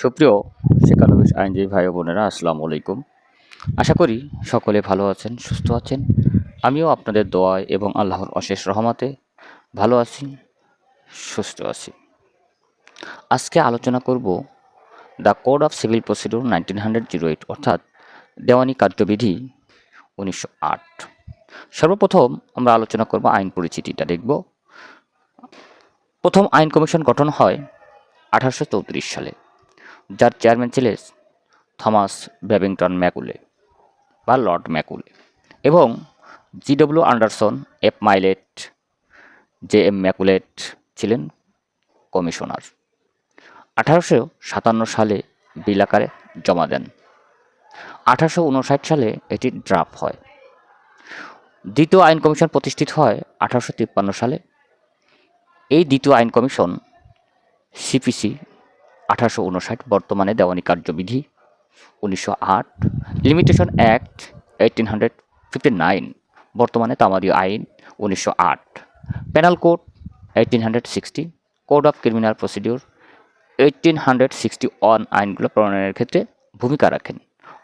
সুপ্রিয় শিক্ষানবিশ আইনজীবী ভাই বোনেরা, আসসালামু আলাইকুম। আশা করি সকলে ভালো আছেন, সুস্থ আছেন। আমিও আপনাদের দোয়ায় এবং আল্লাহর অশেষ রহমতে ভালো আছি, সুস্থ আছি। আজকে আলোচনা করব the code of civil procedure nineteen hundred zero eight, অর্থাৎ দেওয়ানি কার্যবিধি উনিশশো আট। সর্বপ্রথম আমরা আলোচনা করব আইন পরিচিতিটা দেখব। প্রথম আইন কমিশন গঠন হয় আঠারোশো চৌত্রিশ সালে। যার চেয়ারম্যান ছিলেন থমাস ব্যাবিংটন ম্যাকুলে বা লর্ড ম্যাকুলে এবং G W Anderson, F Millett, J M Macleod ছিলেন কমিশনার। আঠারোশো সাতান্ন সালে বিল আকারে জমা দেন। আঠারোশো উনষাট সালে এটি ড্রাফট হয়। দ্বিতীয় আইন কমিশন প্রতিষ্ঠিত হয় আঠারোশো তিপ্পান্ন সালে। এই দ্বিতীয় আইন কমিশন সিপিসি আঠারোশো উনষাট বর্তমানে দেওয়ানি কার্যবিধি উনিশশো আট। Limitation act eighteen hundred fifty nine বর্তমানে তামাদি আইন উনিশশো আট। Penal code eighteen hundred sixty code of criminal procedure eighteen hundred sixty one আইনগুলো প্রণয়নের ক্ষেত্রে ভূমিকা রাখেন।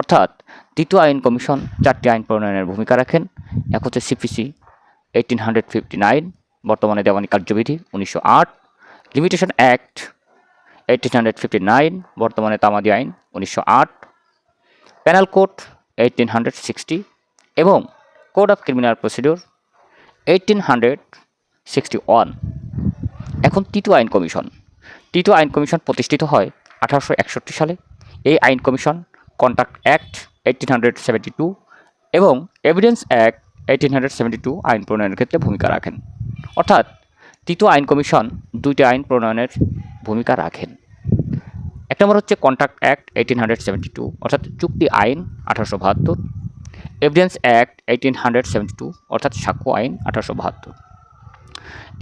অর্থাৎ দ্বিতীয় আইন কমিশন চারটি আইন প্রণয়নের ভূমিকা রাখেন। এক হচ্ছে CPC eighteen hundred fifty nine বর্তমানে দেওয়ানি কার্যবিধি উনিশশো আট। Limitation act eighteen hundred fifty nine বর্তমানে তামাদি আইন উনিশশো আট penal code eighteen hundred sixty এবং code of criminal procedure eighteen hundred sixty one এখন তৃতীয় আইন কমিশন। তৃতীয় আইন কমিশন প্রতিষ্ঠিত হয় আঠারোশো একষট্টি সালে। এই আইন commission contract act eighteen hundred two এবং evidence act eighteen hundred seventy two আইন প্রণয়নের ক্ষেত্রে ভূমিকা রাখেন। অর্থাৎ তৃতীয় আইন কমিশন দুইটি আইন প্রণয়নের ভূমিকা রাখেন। এক নম্বর হচ্ছে contract act eighteen hundred seventy two অর্থাৎ চুক্তি আইন আঠারোশো বাহাত্তর। Evidence act eighteen hundred seventy two অর্থাৎ সাক্ষ্য আইন আঠারোশো বাহাত্তর।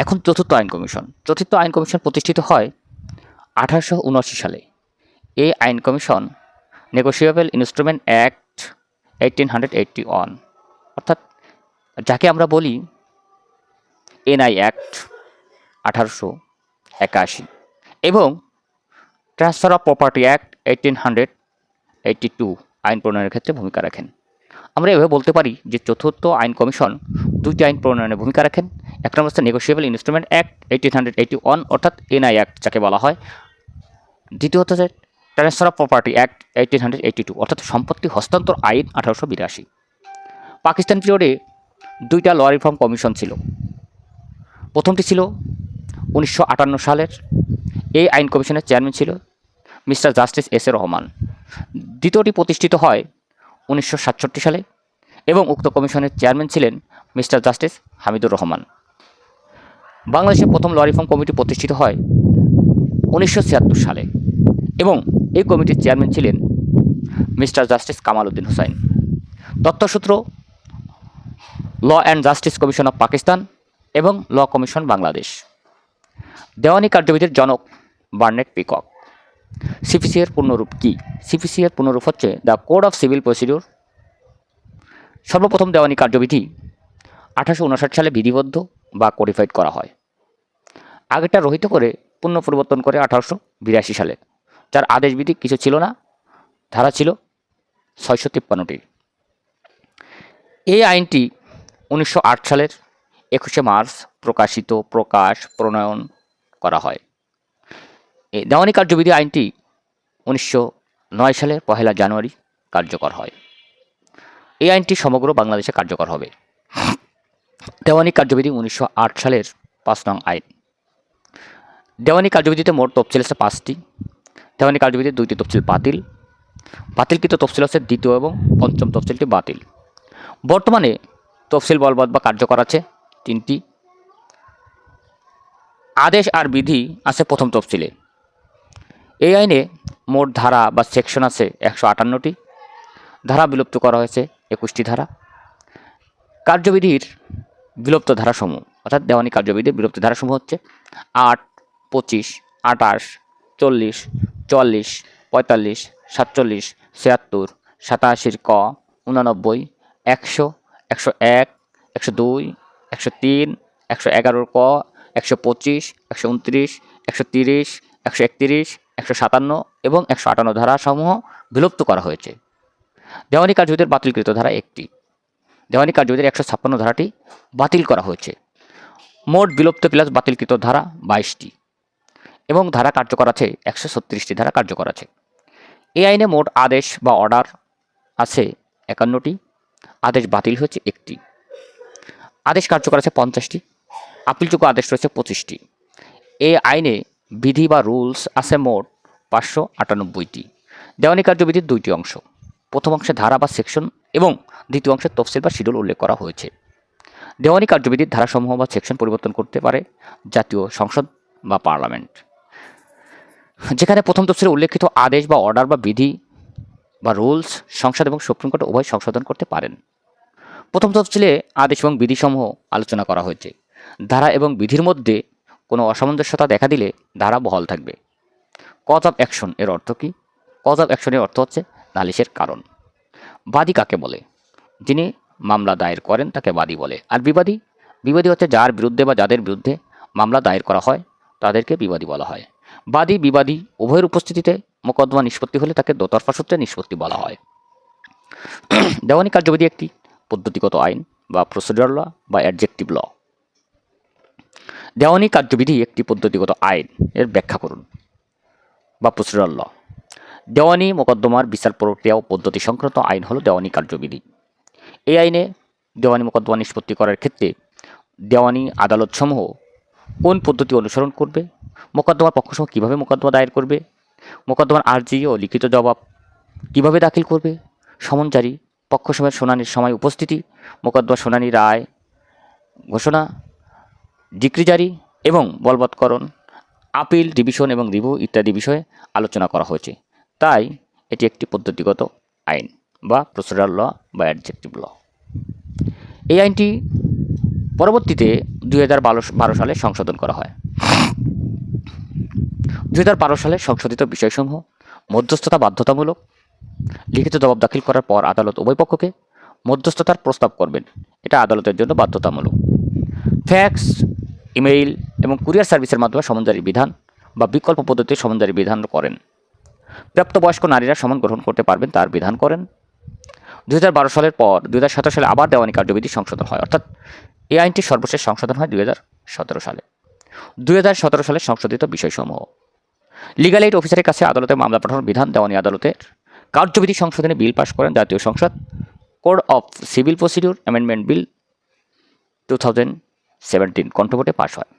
এখন চতুর্থ আইন কমিশন। চতুর্থ আইন কমিশন প্রতিষ্ঠিত হয় আঠারোশো উনআশি সালে। এই আইন commission negotiable instrument act eighteen hundred eighty one অর্থাৎ যাকে আমরা বলি এনআই অ্যাক্ট আঠারোশো একাশি এবং transfer of property act eighteen hundred eighty two আইন প্রণয়নের ক্ষেত্রে ভূমিকা রাখেন। আমরা এভাবে বলতে পারি যে চতুর্থ আইন কমিশন দুইটি আইন প্রণয়নে ভূমিকা রাখেন। এক নম্বর হচ্ছে negotiable instrument act eighteen hundred eighty one অর্থাৎ এনআই অ্যাক্ট যাকে বলা হয়। দ্বিতীয়ত হচ্ছে transfer of property act eighteen hundred eighty two অর্থাৎ সম্পত্তি হস্তান্তর আইন আঠারোশো বিরাশি। পাকিস্তান পিরিয়ডে দুইটা ল রিফর্ম কমিশন ছিল। প্রথমটি ছিল উনিশশো আটান্ন সালের এই আইন কমিশনের চেয়ারম্যান ছিল mister justice S A Rahman. দ্বিতীয়টি প্রতিষ্ঠিত হয় উনিশশো সাতষট্টি সালে এবং উক্ত কমিশনের চেয়ারম্যান ছিলেন মিস্টার জাস্টিস হামিদুর রহমান। বাংলাদেশের প্রথম ল রিফর্ম কমিটি প্রতিষ্ঠিত হয় উনিশশো ছিয়াত্তর সালে এবং এই কমিটির চেয়ারম্যান ছিলেন mister justice Kamal Uddin Hussain. তথ্যসূত্র, law and justice commission of Pakistan এবং ল কমিশন বাংলাদেশ। দেওয়ানি কার্যবিধির জনক বার্নেট পিকক। সিপিসি এর পূর্ণরূপ কী? সিপিসি এর পূর্ণরূপ হচ্ছে the code of civil procedure. সর্বপ্রথম দেওয়ানি কার্যবিধি আঠারোশো উনষাট সালে বিধিবদ্ধ বা কোডিফাইড করা হয়। আগেরটা রহিত করে পুনঃ পরিবর্তন করে আঠারোশো বিরাশি সালে। যার আদেশ বিধি কিছু ছিল না, ধারা ছিল ছয়শো তিপ্পান্নটি। এই আইনটি উনিশশো আট সালের একুশে মার্চ প্রকাশিত প্রকাশ প্রণয়ন করা হয়। এই দেওয়ানি কার্যবিধি আইনটি উনিশশো নয় সালের পহেলা জানুয়ারি কার্যকর হয়। এই আইনটি সমগ্র বাংলাদেশে কার্যকর হবে। দেওয়ানি কার্যবিধি উনিশশো আট সালের পাঁচ নং আইন। দেওয়ানি কার্যবিধিতে মোট তফসিল আছে পাঁচটি। দেওয়ানি কার্যবিধির দুইটি তফসিল বাতিল। বাতিলকৃত তফসিল আছে দ্বিতীয় এবং পঞ্চম তফসিলটি বাতিল। বর্তমানে তফসিল বলবৎ বা কার্যকর আছে। তিনটি। আদেশ আর বিধি আছে প্রথম তফসিলে। এই আইনে মোট ধারা বা সেকশন আছে একশো আটান্নটি। ধারা বিলুপ্ত করা হয়েছে একুশটি ধারা। কার্যবিধির বিলুপ্ত ধারাসমূহ, অর্থাৎ দেওয়ানি কার্যবিধির বিলুপ্ত ধারাসমূহ হচ্ছে আট, পঁচিশ, আটাশ, চল্লিশ, চুয়াল্লিশ, পঁয়তাল্লিশ, সাতচল্লিশ, ছিয়াত্তর, সাতাশির ক, উনানব্বই, একশো একশো এক, একশো দুই একশো তিন, একশো এগারোর ক, একশো পঁচিশ, একশো উনত্রিশ, একশো তিরিশ, একশো একত্রিশ, একশো সাতান্ন এবং একশো আটান্ন ধারাসমূহ বিলুপ্ত করা হয়েছে। দেওয়ানি কার্যবিধির বাতিলকৃত ধারা একটি। দেওয়ানি কার্যবিধির একশো ছাপ্পান্ন ধারাটি বাতিল করা হয়েছে। মোট বিলুপ্ত প্লাস বাতিলকৃত ধারা বাইশটি এবং ধারা কার্যকর আছে, একশো ছত্রিশটি ধারা কার্যকর আছে। এই আইনে মোট আদেশ বা অর্ডার আছে একান্নটি। আদেশ বাতিল হয়েছে একটি। আদেশ কার্যকর আছে পঞ্চাশটি, আপিলযোগ্য আদেশ রয়েছে পঁচিশটি। এই আইনে বিধি বা রুলস আছে মোট পাঁচশো আটানব্বইটি। দেওয়ানি কার্যবিধির দুইটি অংশ, প্রথম অংশে ধারা বা সেকশন এবং দ্বিতীয় অংশে তফসিল বা শিডিউল উল্লেখ করা হয়েছে। দেওয়ানি কার্যবিধির ধারাসমূহ বা সেকশন পরিবর্তন করতে পারে জাতীয় সংসদ বা পার্লামেন্ট। যেখানে প্রথম তফসিলে উল্লেখিত আদেশ বা অর্ডার বা বিধি বা রুলস সংসদ এবং সুপ্রিম কোর্ট উভয় সংশোধন করতে পারেন। প্রথম তফসিলে আদেশ এবং বিধিসমূহ আলোচনা করা হয়েছে। ধারা এবং বিধির মধ্যে কোনো অসামঞ্জস্যতা দেখা দিলে ধারা বহাল থাকবে। কজ অফ অ্যাকশন এর অর্থ কী? কজ অফ অ্যাকশনের অর্থ হচ্ছে নালিশের কারণ। বাদী কাকে বলে? যিনি মামলা দায়ের করেন তাকে বাদী বলে। আর বিবাদী? বিবাদী হচ্ছে যার বিরুদ্ধে বা যাদের বিরুদ্ধে মামলা দায়ের করা হয়, তাদেরকে বিবাদী বলা হয়। বাদী, বিবাদী উভয়ের উপস্থিতিতে মোকদ্দমা নিষ্পত্তি হলে তাকে দোতরফা সূত্রে নিষ্পত্তি বলা হয়। দেওয়ানি কার্যবিধি একটি। পদ্ধতিগত আইন বা প্রসিডিউর ল বা অ্যাডজেক্টিভ ল দেওয়ানি কার্যবিধি একটি পদ্ধতিগত আইন, এর ব্যাখ্যা করুন, বা প্রসিডিউর ল দেওয়ানি মোকদ্দমার বিচার প্রক্রিয়া ও পদ্ধতি সংক্রান্ত আইন হলো দেওয়ানি কার্যবিধি। এই আইনে দেওয়ানি মোকদ্দমা নিষ্পত্তি করার ক্ষেত্রে দেওয়ানি আদালতসমূহ কোন পদ্ধতি অনুসরণ করবে, মোকদ্দমার পক্ষসমূহ কীভাবে মোকদ্দমা দায়ের করবে, মোকদ্দমার আর্জি ও লিখিত জবাব কীভাবে দাখিল করবে, সমন জারি পক্ষসমূহের শুনানির সময় উপস্থিতি, মোকদ্দমা শুনানি, রায়, ঘোষণা, ডিক্রি জারি এবং বলবৎকরণ, আপিল, ডিভিশন এবং রিভিউ ইত্যাদি বিষয়ে আলোচনা করা হয়েছে। তাই এটি একটি পদ্ধতিগত আইন বা প্রসিডার ল বা অ্যাডজেক্টিভ ল। এই আইনটি পরবর্তীতে দুই হাজার বারো সালে সংশোধন করা হয়। দুই হাজার বারো সালে সংশোধিত বিষয়সমূহ মধ্যস্থতা বাধ্যতামূলক লিখিত জবাব দাখিল করার পর আদালত উভয় পক্ষকে মধ্যস্থতার প্রস্তাব করবেন। এটা আদালতের জন্য বাধ্যতামূলক। ফ্যাক্স, ইমেইল এবং কুরিয়ার সার্ভিসের মাধ্যমে সমনজারি বিধান বা বিকল্প পদ্ধতির সমনজারি বিধান করেন। প্রাপ্তবয়স্ক নারীরা সমান গ্রহণ করতে পারবেন তার বিধান করেন। দুই হাজার বারো সালের পর দুই হাজার সতেরো সালে আবার দেওয়ানি কার্যবিধি সংশোধন হয়, অর্থাৎ এই আইনটি সর্বশেষ সংশোধন হয় দুই হাজার সতেরো সালে। দুই হাজার সতেরো সালে সংশোধিত বিষয়সমূহ। লিগাল এইড অফিসারের কাছে আদালতে মামলা পাঠানোর বিধান দেওয়ানি আদালতের কার্যবিধি সংশোধনে বিল পাশ করেন জাতীয় সংসদ, code of civil procedure, amendment bill two thousand seventeen কণ্ঠভোটে পাশ হয়।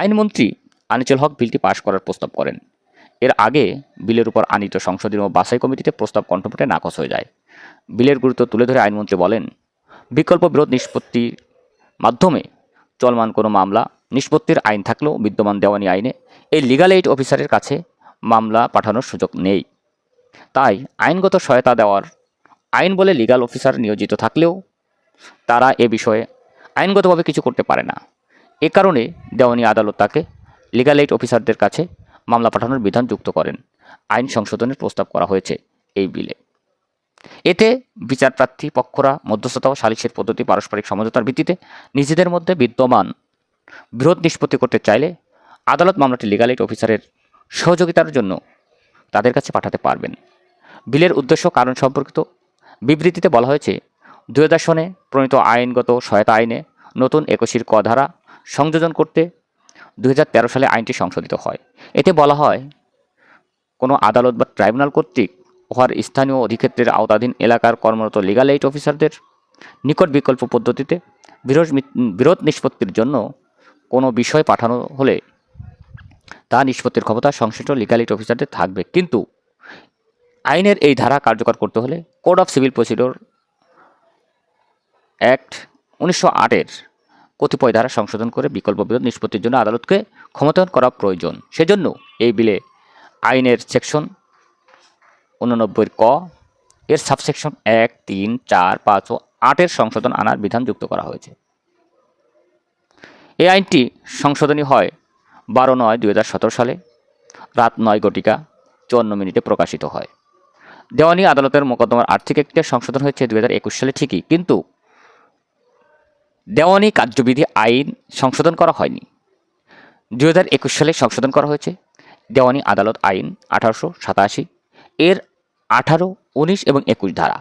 আইনমন্ত্রী আনিচুল হক বিলটি পাশ করার প্রস্তাব করেন। এর আগে বিলের উপর আনিত সংসদীয় ও বাছাই কমিটিতে প্রস্তাব কণ্ঠভোটে নাকচ হয়ে যায়। বিলের গুরুত্ব তুলে ধরে আইনমন্ত্রী বলেন, বিকল্প বিরোধ নিষ্পত্তির মাধ্যমে চলমান কোনো মামলা, নিষ্পত্তির আইন থাকলেও বিদ্যমান দেওয়ানি আইনে এই লিগাল এইড অফিসারের কাছে মামলা পাঠানোর সুযোগ নেই। তাই আইনগত সহায়তা দেওয়ার আইন বলে লিগাল অফিসার নিয়োজিত থাকলেও তারা এ বিষয়ে আইনগতভাবে কিছু করতে পারে না। এ কারণে দেওয়ানি আদালত তাকে লিগাল এইড অফিসারদের কাছে মামলা পাঠানোর বিধান যুক্ত করেন। আইন সংশোধনের প্রস্তাব করা হয়েছে এই বিলে। এতে বিচারপ্রার্থী পক্ষরা মধ্যস্থতা ও সালিসের পদ্ধতি, পারস্পরিক সমঝোতার ভিত্তিতে নিজেদের মধ্যে বিদ্যমান বিরোধ নিষ্পত্তি করতে চাইলে আদালত মামলাটি লিগাল এইড অফিসারের সহযোগিতার জন্য তাদের কাছে পাঠাতে পারবেন। বিলের উদ্দেশ্য কারণ সম্পর্কিত বিবৃতিতে বলা হয়েছে, দুই হাজার সনে প্রণীত আইনগত সহায়তা আইনে নতুন একুশির ক ধারা সংযোজন করতে দু হাজার তেরো সালে আইনটি সংশোধিত হয়। এতে বলা হয়, কোনো আদালত বা ট্রাইব্যুনাল কর্তৃক উহার স্থানীয় অধিক্ষেত্রের আওতাধীন এলাকার কর্মরত লিগাল এইড অফিসারদের নিকট বিকল্প পদ্ধতিতে বিরোধ বিরোধ নিষ্পত্তির জন্য কোনো বিষয় পাঠানো হলে তা নিষ্পত্তির ক্ষমতা সংশ্লিষ্ট লিগাল এইড অফিসারদের থাকবে। কিন্তু আইনের এই ধারা কার্যকর করতে হলে code of civil procedure act উনিশশো আটের কতিপয় ধারা সংশোধন করে বিকল্প বিরোধ নিষ্পত্তির জন্য আদালতকে ক্ষমতায়ন করা প্রয়োজন। সেজন্য এই বিলে আইনের সেকশন উননব্বই ক এর সাবসেকশন এক, তিন, চার, পাঁচ ও আটের সংশোধন আনার বিধান যুক্ত করা হয়েছে। এই আইনটি সংশোধনী হয় বারো নয় দুই সালে, রাত নয় ঘটিকা চুয়ান্ন মিনিটে প্রকাশিত হয়। দেওয়ানি আদালতের মোকদ্দমার আর্থিক একটি সংশোধন হয়েছে দু হাজার একুশ সালে, ঠিকই। কিন্তু দেওয়ানি কার্যবিধি আইন সংশোধন করা হয়নি। দু হাজার একুশ সালে সংশোধন করা হয়েছে দেওয়ানি আদালত আইন আঠারোশো সাতাশি, এর আঠারো, উনিশ এবং একুশ ধারা।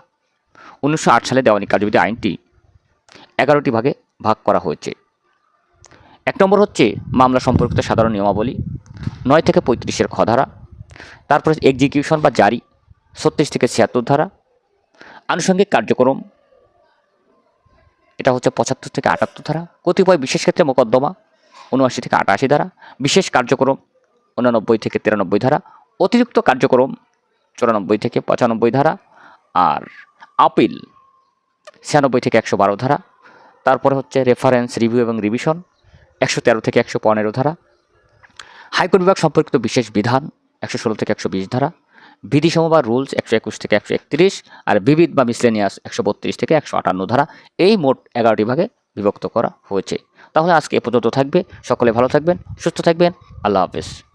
উনিশশো আট সালে দেওয়ানি কার্যবিধি আইনটি এগারোটি ভাগে ভাগ করা হয়েছে। এক নম্বর হচ্ছে মামলা সম্পর্কিত সাধারণ নিয়মাবলী, নয় থেকে পঁয়ত্রিশের খধারা তারপরে এক্সিকিউশন বা জারি ছত্রিশ থেকে ছিয়াত্তর ধারা, আনুষঙ্গিক কার্যক্রম, এটা হচ্ছে পঁচাত্তর থেকে আটাত্তর ধারা, কতিপয় বিশেষ ক্ষেত্রে মোকদ্দমা উনআশি থেকে আটাশি ধারা, বিশেষ কার্যক্রম উননব্বই থেকে তিরানব্বই ধারা, অতিরিক্ত কার্যক্রম, চুরানব্বই থেকে পঁচানব্বই ধারা, আর আপিল, ছিয়ানব্বই থেকে একশো বারো ধারা, তারপরে হচ্ছে রেফারেন্স রিভিউ এবং রিভিশন একশো তেরো থেকে একশো পনেরো ধারা, হাইকোর্ট বিভাগ সম্পর্কিত বিশেষ বিধান, একশো ষোলো থেকে একশো বিশ ধারা বিধিসমূহ বা রুলস একশো একুশ থেকে একশো একত্রিশ আর বিবিধ বা মিসলেনিয়াস একশো বত্রিশ থেকে একশো আটান্ন ধারা এই মোট এগারোটি ভাগে বিভক্ত করা হয়েছে। তাহলে আজকে এ পর্যন্ত থাকবে। সকলে ভালো থাকবেন, সুস্থ থাকবেন। আল্লাহ হাফেজ।